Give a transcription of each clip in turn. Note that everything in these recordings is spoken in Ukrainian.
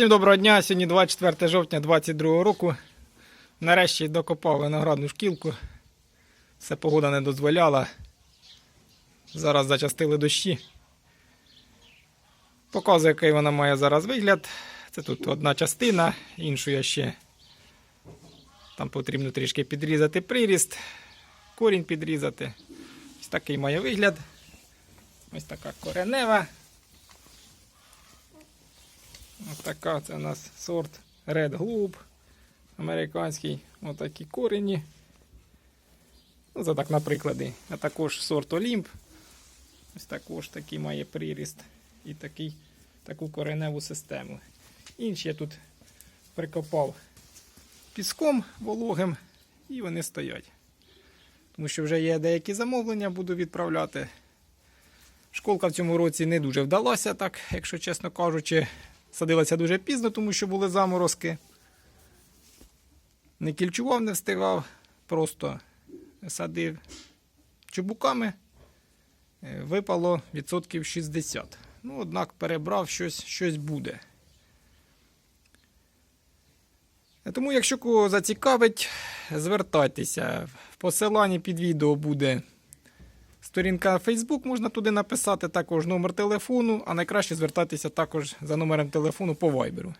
Всім доброго дня. Сьогодні 24 жовтня 2022 року. Нарешті докопав виноградну шкілку. Все погода не дозволяла. Зараз зачастили дощі. Показую, який вона має зараз вигляд. Це тут одна частина, іншу я ще. Там потрібно трішки підрізати приріст, корінь підрізати. Ось такий має вигляд. Ось така коренева. Ось така це у нас сорт Red Globe американський. Ось такі корені. Ну, це так на прикладі. А також сорт Олімп. Ось також такий має приріст і такий, таку кореневу систему. Інші я тут прикопав піском вологим і вони стоять. Тому що вже є деякі замовлення, буду відправляти. Школка в цьому році не дуже вдалася, так, якщо чесно кажучи. Садилася дуже пізно, тому що були заморозки. Не кільчував, не встигав, просто садив чубуками. Е, Випало відсотків 60. Ну, однак перебрав щось, щось буде. Е, Тому, якщо кого зацікавить, звертайтеся. В посиланні під відео буде Сторінка Facebook можна туди написати, також номер телефону, а найкраще звертатися також за номером телефону по Viber.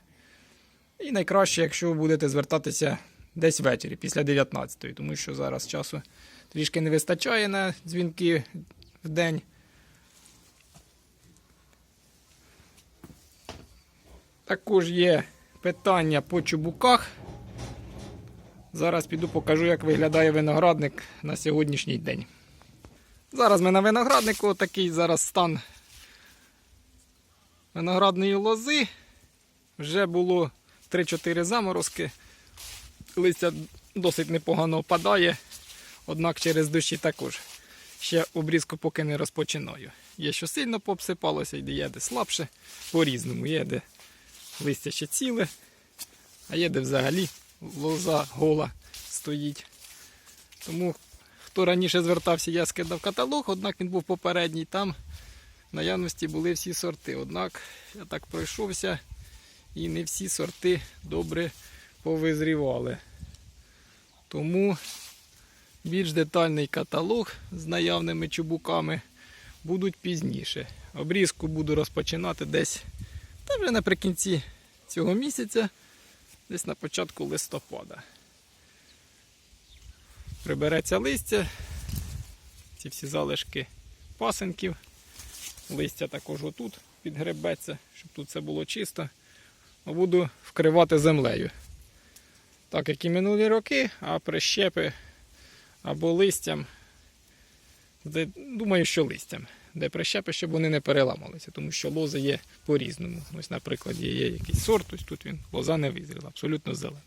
І найкраще, якщо ви будете звертатися десь ввечері, після 19-ї, тому що зараз часу трішки не вистачає на дзвінки в день. Також є питання по чубуках. Зараз піду покажу, як виглядає виноградник на сьогоднішній день. Зараз ми на винограднику такий зараз стан виноградної лози. Вже було 3-4 заморозки. Листя досить непогано опадає, однак через дощі також. Ще обрізку поки не розпочинаю. Є, що сильно попсипалося, є де слабше, по-різному. Є де листя ще ціле, а є де взагалі лоза гола стоїть. Тому Хто раніше звертався, я скидав каталог, однак він був попередній. Там в наявності були всі сорти. Однак я так пройшовся і не всі сорти добре повизрівали. Тому більш детальний каталог з наявними чубуками будуть пізніше. Обрізку буду розпочинати десь та вже наприкінці цього місяця, десь на початку листопада прибереться листя, ці всі залишки пасенків. Листя також отут підгребеться, щоб тут все було чисто. Буду вкривати землею. Так як і минулі роки, а прищепи або листям. Де, думаю, що листям. Де прищепи, щоб вони не переламалися, тому що лози є по-різному. Ось, наприклад, є якийсь сорт, ось тут він лоза не визріла, абсолютно зелена.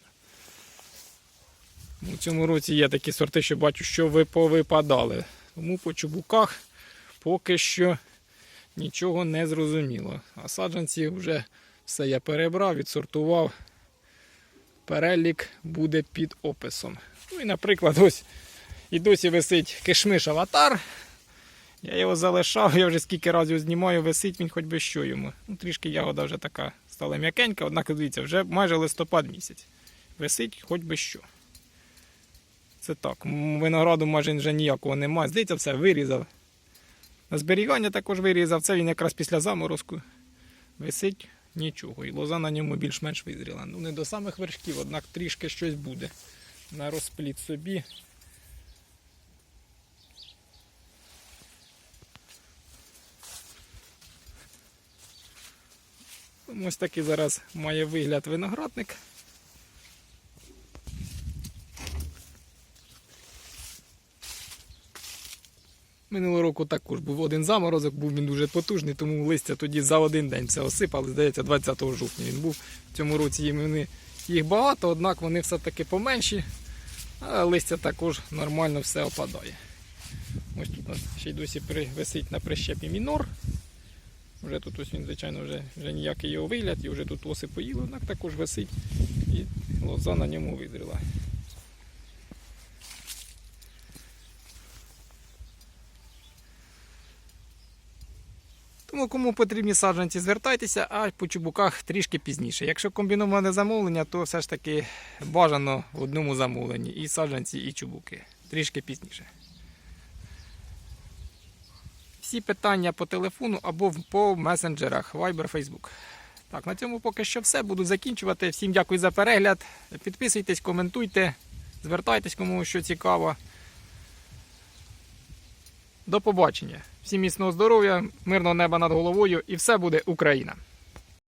У цьому році є такі сорти, що бачу, що ви повипадали. Тому по чубуках поки що нічого не зрозуміло. А саджанці вже все я перебрав, відсортував. Перелік буде під описом. Ну і, наприклад, ось і досі висить кишмиш аватар. Я його залишав, я вже скільки разів знімаю, висить він хоч би що йому. Ну, Трішки ягода вже така стала м'якенька, однак дивіться, вже майже листопад місяць. Висить хоч би що. Це так. Винограду майже вже ніякого немає. Здається, все вирізав. На зберігання також вирізав. Це він якраз після заморозку. Висить нічого. І лоза на ньому більш-менш визріла. Ну не до самих вершків, однак трішки щось буде. На розпліт собі. Ось такий зараз має вигляд виноградник. Минулого року також був один заморозок, був він дуже потужний, тому листя тоді за один день все осипали. Здається, 20 жовтня він був. В цьому році вони, їх багато, однак вони все-таки поменші, а листя також нормально все опадає. Ось тут у нас ще й досі висить на прищепі мінор. Вже тут ось він, звичайно, вже, вже ніякий його вигляд, і вже тут оси поїли, однак також висить і лоза на ньому визріла. Тому кому потрібні саджанці, звертайтеся, а по чубуках трішки пізніше. Якщо комбіноване замовлення, то все ж таки бажано в одному замовленні. І саджанці, і чубуки. Трішки пізніше. Всі питання по телефону або по месенджерах Viber, Facebook. Так, на цьому поки що все. Буду закінчувати. Всім дякую за перегляд. Підписуйтесь, коментуйте, звертайтесь, кому що цікаво. До побачення. Всім міцного здоров'я, мирного неба над головою і все буде Україна!